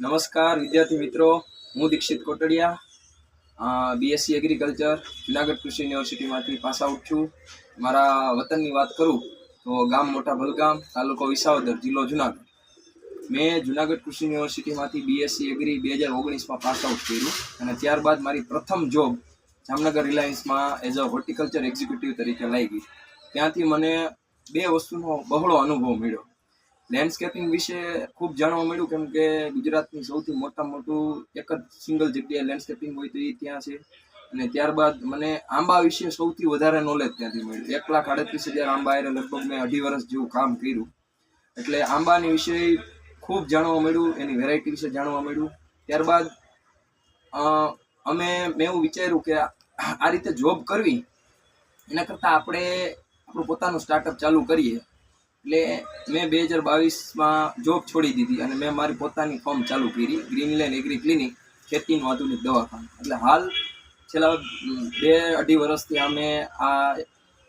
નમસ્કાર, વિદ્યાર્થી મિત્રો. હું દીક્ષિત કોટડિયા બીએસસી એગ્રીકલ્ચર જુનાગઢ કૃષિ યુનિવર્સિટીમાંથી પાસ આઉટ છું. મારા વતનની વાત કરું તો ગામ મોટા ભલગામ, તાલુકો વિસાવદર, જિલ્લો જુનાગઢ. મેં જુનાગઢ કૃષિ યુનિવર્સિટીમાંથી બીએસસી એગ્રી બે હજાર ઓગણીસમાં પાસ આઉટ કર્યું અને ત્યારબાદ મારી પ્રથમ જોબ જામનગર રિલાયન્સમાં એઝ અ હોર્ટિકલ્ચર એક્ઝિક્યુટિવ તરીકે લાગી. ત્યાંથી મને બે વસ્તુનો બહોળો અનુભવ મળ્યો. લેન્ડસ્કેપિંગ વિશે ખૂબ જાણવા મળ્યું, કેમ કે ગુજરાતની સૌથી મોટા મોટું એક જ સિંગલ જગ્યાએ લેન્ડસ્કેપિંગ હોય તો એ ત્યાં છે. અને ત્યારબાદ મને આંબા વિશે સૌથી વધારે નોલેજ ત્યાંથી મળ્યું. એક લાખ આડત્રીસ હજાર આંબા એટલે લગભગ મેં અઢી વર્ષ જેવું કામ કર્યું. એટલે આંબાની વિશે ખૂબ જાણવા મળ્યું, એની વેરાયટી વિશે જાણવા મળ્યું. ત્યારબાદ અમે, મેં એવું વિચાર્યું કે આ રીતે જોબ કરવી, એના કરતાં આપણે આપણું પોતાનું સ્ટાર્ટઅપ ચાલુ કરીએ. એટલે મેં બે હજાર બાવીસમાં જોબ છોડી દીધી અને મેં મારી પોતાની ફોર્મ ચાલુ કરી ગ્રીનલેન્ડ એગ્રી ક્લિનિક ખેતીનું આધુનિક દવાખાનું. એટલે હાલ છેલ્લા બે અઢી વર્ષથી અમે આ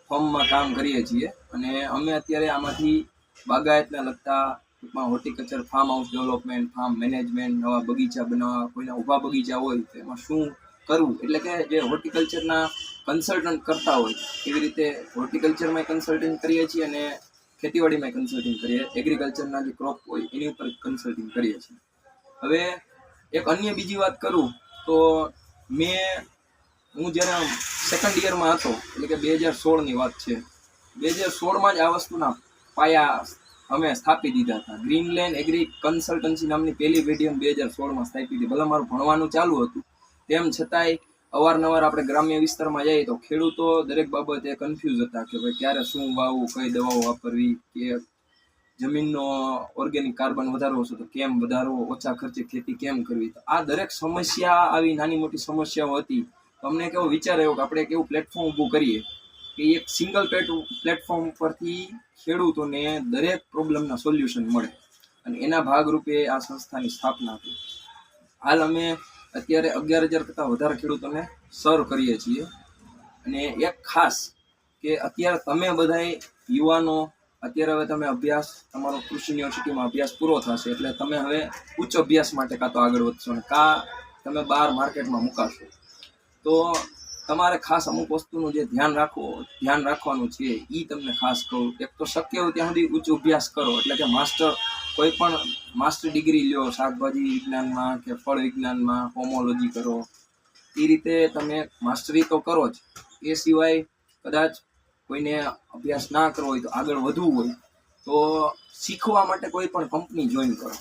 ફોર્મમાં કામ કરીએ છીએ અને અમે અત્યારે આમાંથી બાગાયતને લગતા ટૂંકમાં horticulture farm house development farm management નવા બગીચા બનાવવા, કોઈના ઊભા બગીચા હોય તો એમાં શું કરવું? એટલે કે જે હોર્ટિકલ્ચરના કન્સલ્ટન્ટ કરતા હોય, એવી રીતે હોર્ટિકલ્ચરમાં કન્સલ્ટન્ટ કરીએ છીએ અને ખેતીવાડીમાં કન્સલ્ટિંગ કરીએ એગ્રીકલ્ચરના જે ક્રોપ હોય, એની ઉપર કન્સલ્ટિંગ કરીએ છીએ. હવે એક અન્ય બીજી વાત કરું, તો મેં, હું જ્યારે સેકન્ડ યરમાં હતો, એટલે કે બે હજાર સોળની વાત છે, બે હજાર સોળમાં જ આ વસ્તુના પાયા અમે સ્થાપી દીધા હતા. ગ્રીનલેન્ડ એગ્રી કન્સલ્ટન્સી નામની પહેલી પેઢી બે હજાર સોળમાં સ્થાપી હતી. ભલે મારું ભણવાનું ચાલુ હતું, તેમ છતાંય અવારનવાર આપણે ગ્રામ્ય વિસ્તારમાં જઈએ તો ખેડૂતો દરેક બાબતે કન્ફ્યુઝ હતા કે ભાઈ ક્યારે શું વાવવું કઈ દવાઓ વાપરવી, કે જમીનનો ઓર્ગેનિક કાર્બન વધારવો છે તો કેમ વધારવો, ઓછા ખર્ચે ખેતી કેમ કરવી? તો આ દરેક સમસ્યા, આવી નાની મોટી સમસ્યાઓ હતી. તો અમને કેવો વિચાર આવ્યો કે આપણે એક એવું પ્લેટફોર્મ ઊભું કરીએ કે એક સિંગલ પ્લેટફોર્મ પરથી ખેડૂતોને દરેક પ્રોબ્લેમના સોલ્યુશન મળે. અને એના ભાગરૂપે આ સંસ્થાની સ્થાપના હતી હાલ અમે અત્યારે અગિયાર હજાર કરતાં વધારે ખેડૂતોને સર્વ કરીએ છીએ. અને એક ખાસ કે અત્યારે તમે બધાય યુવાનો, અત્યારે હવે તમે અભ્યાસ, તમારો કૃષિ યુનિવર્સિટીમાં અભ્યાસ પૂરો થશે, એટલે તમે હવે ઉચ્ચ અભ્યાસ માટે કાં તો આગળ વધશો અને કાં તમે બહાર માર્કેટમાં મુકાશો. તો તમારે ખાસ અમુક વસ્તુનું જે ધ્યાન રાખવો ધ્યાન રાખવાનું છે એ તમને ખાસ કહું. એક તો શક્ય હોય ત્યાં સુધી ઉચ્ચ અભ્યાસ કરો, એટલે કે માસ્ટર કોઈ પણ માસ્ટર ડિગ્રી લ્યો, શાકભાજી વિજ્ઞાનમાં કે ફળ વિજ્ઞાનમાં હોમોલોજી કરો, એ રીતે તમે માસ્ટરી તો કરો જ. એ સિવાય કદાચ કોઈને અભ્યાસ ના કરવો હોય તો આગળ વધવું હોય તો શીખવા માટે કોઈ પણ કંપની જોઈન કરો.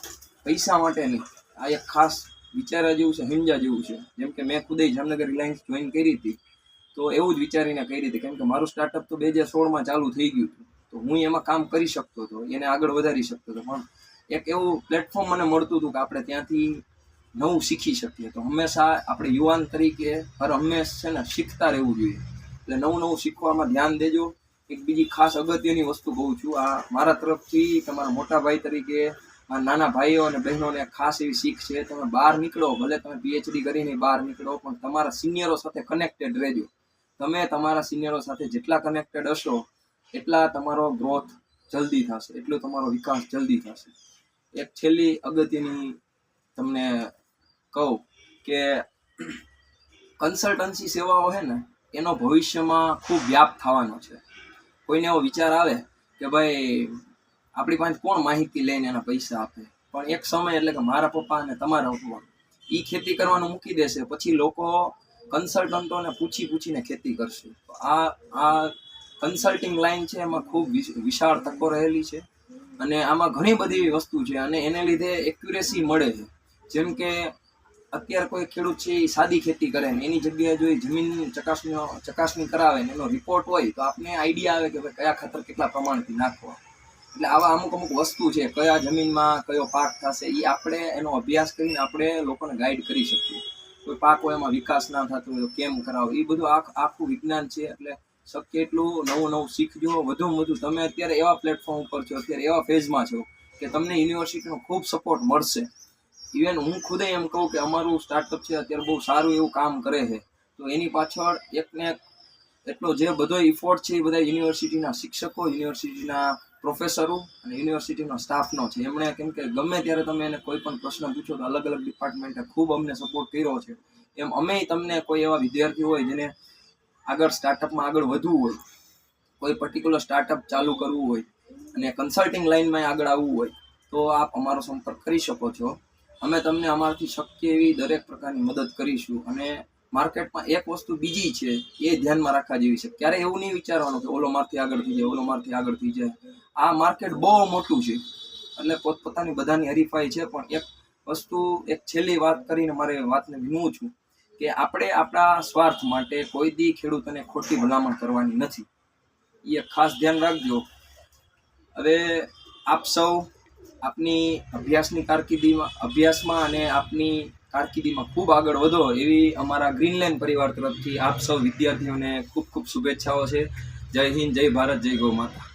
પૈસા માટે નહીં. આ એક ખાસ વિચારવા જેવું છે, હિંજા જેવું છે. જેમ કે મેં ખુદે જામનગર રિલાયન્સ જોઈન કરી હતી. તો એવું જ વિચારીને કરી હતી કેમ કે મારું સ્ટાર્ટઅપ તો બે હજાર સોળમાં ચાલુ થઈ ગયું હતું. તો હું એમાં કામ કરી શકતો હતો, એને આગળ વધારી શકતો હતો. પણ એક એવું પ્લેટફોર્મ મને મળતું હતું કે આપણે ત્યાંથી નવું શીખી શકીએ. તો હંમેશા આપણે યુવાન તરીકે હર હંમેશ છે ને શીખતા રહેવું જોઈએ. એટલે નવું નવું શીખવામાં ધ્યાન દેજો. એક બીજી ખાસ અગત્યની વસ્તુ કહું છું, આ મારા તરફથી તમારા મોટા ભાઈ તરીકે, આ નાના ભાઈઓ અને બહેનોને ખાસ એવી શીખ છે, તમે બહાર નીકળો, ભલે તમે પીએચડી કરીને બહાર નીકળો, પણ તમારા સિનિયરો સાથે કનેક્ટેડ રહેજો. તમે તમારા સિનિયરો સાથે જેટલા કનેક્ટેડ હશો, એટલા તમારો ગ્રોથ જલ્દી થશે, એટલો તમારો વિકાસ જલ્દી થશે. એક છેલ્લી અગત્યની તમને કહું કે કન્સલ્ટન્સી સેવાઓ છે ને, એનો ભવિષ્યમાં ખૂબ વ્યાપ થવાનો છે. કોઈને એવો વિચાર આવે કે ભાઈ, આપણી પાસે કોણ માહિતી લઈને એના પૈસા આપે? પણ એક સમય એટલે કે મારા પપ્પા અને તમારા પપ્પા એ ખેતી કરવાનું મૂકી દેશે, પછી લોકો કન્સલ્ટન્ટોને પૂછી પૂછીને ખેતી કરશે. આ આ કન્સલ્ટિંગ લાઈન છે એમાં ખૂબ વિશ- વિશાળ તકો રહેલી છે. અને આમાં ઘણી બધી વસ્તુ છે અને એને લીધે એક્યુરેસી મળે છે. જેમ કે અત્યારે કોઈ ખેડૂત છે એ સાદી ખેતી કરે ને, એની જગ્યાએ જો એ જમીનની ચકાસણી ચકાસણી કરાવે ને, એનો રિપોર્ટ હોય તો આપને આઈડિયા આવે કે ભાઈ કયા ખાતર કેટલા પ્રમાણથી નાખવા. એટલે આવા અમુક અમુક વસ્તુ છે, કયા જમીનમાં કયો પાક થશે એ આપણે એનો અભ્યાસ કરીને આપણે લોકોને ગાઈડ કરી શકીએ. કોઈ પાકો એમાં વિકાસ ના થતો હોય કેમ કરાવો એ બધું આખું વિજ્ઞાન છે, એટલે શક્ય એટલું નવું નવું શીખજો. વધુમાં વધુ તમે અત્યારે એવા પ્લેટફોર્મ ઉપર છો, અત્યારે એવા ફેઝમાં છો કે તમને યુનિવર્સિટીનો ખૂબ સપોર્ટ મળશે. ઇવન હું ખુદે એમ કહું કે અમારું સ્ટાર્ટઅપ છે, અત્યારે બહુ સારું એવું કામ કરે છે. તો એની પાછળ એકને એક એટલો જે બધો ઇફોર્ટ છે એ બધા યુનિવર્સિટીના શિક્ષકો યુનિવર્સિટીના પ્રોફેસરો અને યુનિવર્સિટીનો સ્ટાફનો છે. એમણે કેમ કે ગમે ત્યારે તમે એને કોઈ પણ પ્રશ્ન પૂછો તો અલગ અલગ ડિપાર્ટમેન્ટે ખૂબ અમને સપોર્ટ કર્યો છે. એમ અમે તમને કોઈ એવા વિદ્યાર્થી હોય જેને આગળ સ્ટાર્ટઅપમાં આગળ વધવું હોય, કોઈ પર્ટિક્યુલર સ્ટાર્ટઅપ ચાલુ કરવું હોય અને કન્સલ્ટિંગ લાઇનમાં આગળ આવવું હોય, તો આપ અમારો સંપર્ક કરી શકો છો. અમે તમને અમારાથી શક્ય એવી દરેક પ્રકારની મદદ કરીશું અને માર્કેટમાં એક વસ્તુ બીજી છે, એ ધ્યાનમાં રાખવા જેવી છે. ક્યારે એવું નહીં વિચારવાનું કે ઓલો મારથી આગળ થઈ જાય, ઓલો મારથી આગળ થઈ જાય. આ માર્કેટ બહુ મોટું છે એટલે પોતપોતાની બધાની હરીફાઈ છે, પણ એક વસ્તુ એક છેલ્લી વાત કરીને મારે વાતને વિનવું છું. કે આપણે આપણા સ્વાર્થ માટે કોઈ દી ખેડૂતોને ખોટી ભલામણ કરવાની નથી. એ ખાસ ધ્યાન રાખજો. હવે આપ સૌ આપની અભ્યાસની કારકિર્દીમાં, અભ્યાસમાં અને આપની કારકિર્દીમાં ખૂબ આગળ વધો એવી અમારા ગ્રીનલેન્ડ પરિવાર તરફથી આપ સૌ વિદ્યાર્થીઓને ખૂબ ખૂબ શુભેચ્છાઓ છે. જય હિન્દ, જય ભારત, જય ગૌ માતા.